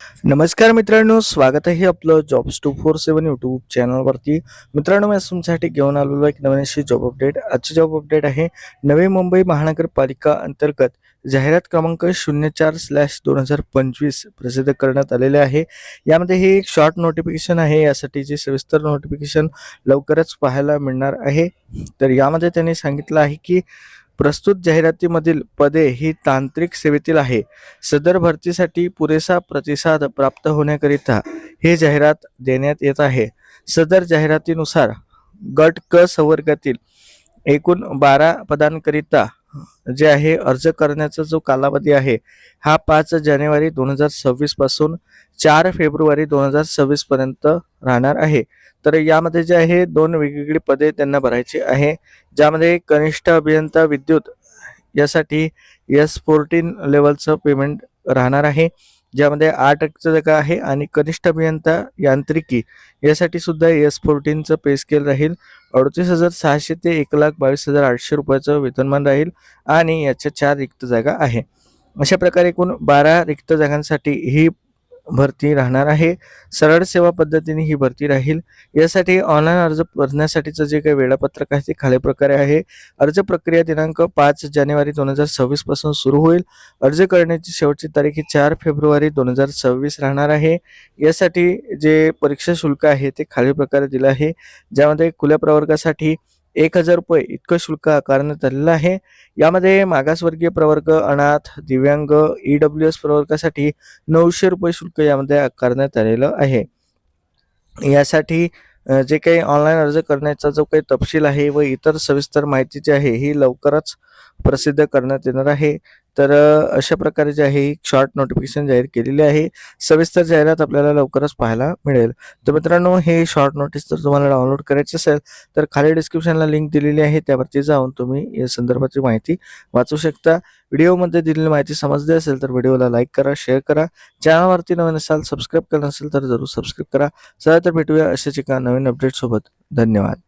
नमस्कार मित्रांनो स्वागत आहे आपलं jobs two four seven YouTube चॅनलवरती मित्रांनो मी तुमच्यासाठी घेऊन आलेलो एक नवीन अशी जॉब अपडेट आजची जॉब अपडेट आहे नवी मुंबई महानगरपालिका अंतर्गत जाहिरात क्रमांक शून्य चार स्लॅश दोन हजार पंचवीस प्रसिद्ध करण्यात आलेले आहे. यामध्ये हे एक शॉर्ट नोटिफिकेशन आहे यासाठीचे सविस्तर नोटिफिकेशन लवकरच पाहायला मिळणार आहे. तर यामध्ये त्यांनी सांगितलं आहे की प्रस्तुत जाहिरातीमधील पदे ही तांत्रिक सेवेतील आहे. सदर भरतीसाठी पुरेसा प्रतिसाद प्राप्त होण्याकरिता हे जाहिरात देण्यात येत आहे. सदर जाहिरातीनुसार गट क संवर्गातील एकूण बारा पदांकरिता जे आहे अर्ज करण्याचा जो कालावधी आहे हा पाच जानेवारी दोन हजार सव्वीसपासून चार फेब्रुवारी दोन हजार सव्वीस पर्यंत राहणार आहे. तर यामध्ये जे आहे दोन वेगवेगळी पदे त्यांना भरायची आहे. ज्यामध्ये कनिष्ठ अभियंता विद्युत यासाठी एस फोर्टीन लेवलचं पेमेंट राहणार आहे. ज्यामध्ये आठ टक्के जागा आहे आणि कनिष्ठ अभियंता यांत्रिकी यासाठी सुद्धा एस फोर्टीनचं पे स्केल राहील. अडतीस हजार सहाशे ते एक लाख बावीस हजार आठशे रुपयाचं वेतनमान राहील आणि याच्या चार रिक्त जागा आहे. अशा प्रकारे एकूण बारा रिक्त जागांसाठी ही भरती राहणार आहे. सरळ सेवा पद्धतीने ही भरती राहील. यासाठी ऑनलाईन अर्ज भरण्यासाठीचं जे काही वेळापत्रक आहे ते खालील प्रकारे आहे. अर्ज प्रक्रिया दिनांक पाच जानेवारी दोन हजार सव्वीसपासून सुरू होईल. अर्ज करण्याची शेवटची तारीख ही चार फेब्रुवारी दोन हजार सव्वीस राहणार आहे. यासाठी जे परीक्षा शुल्क आहे ते खालील प्रकारे दिलं आहे. ज्यामध्ये खुल्या प्रवर्गासाठी एक हजार रुपये इतकं शुल्क आकारण्यात आलेलं आहे. यामध्ये मागासवर्गीय प्रवर्ग अनाथ दिव्यांग ई डब्ल्यू एस प्रवर्गासाठी नऊशे रुपये शुल्क यामध्ये आकारण्यात आलेलं आहे. यासाठी जे काही ऑनलाईन अर्ज करण्याचा जो काही तपशील आहे व इतर सविस्तर माहिती जी आहे ही लवकरच प्रसिद्ध करण्यात येणार आहे. तर अशा प्रकारे जे आहे शॉर्ट नोटिफिकेशन जाहीर केलेली आहे. सविस्तर जाहिरात आपल्याला लवकरच पाहायला मिळेल. तर मित्रांनो हे शॉर्ट नोटीस जर तुम्हाला डाउनलोड करायचे असेल तर खाली डिस्क्रिप्शनला लिंक दिलेली आहे. त्यावरती जाऊन तुम्ही या संदर्भाची माहिती वाचू शकता. व्हिडिओमध्ये दिलेली माहिती समजली असेल तर व्हिडिओला लाईक करा शेअर करा. चॅनलवरती नवीन असाल सबस्क्राईब केलं नसेल तर जरूर सबस्क्राईब करा. चला तर भेटूया अशाच एका नवीन अपडेटसोबत धन्यवाद.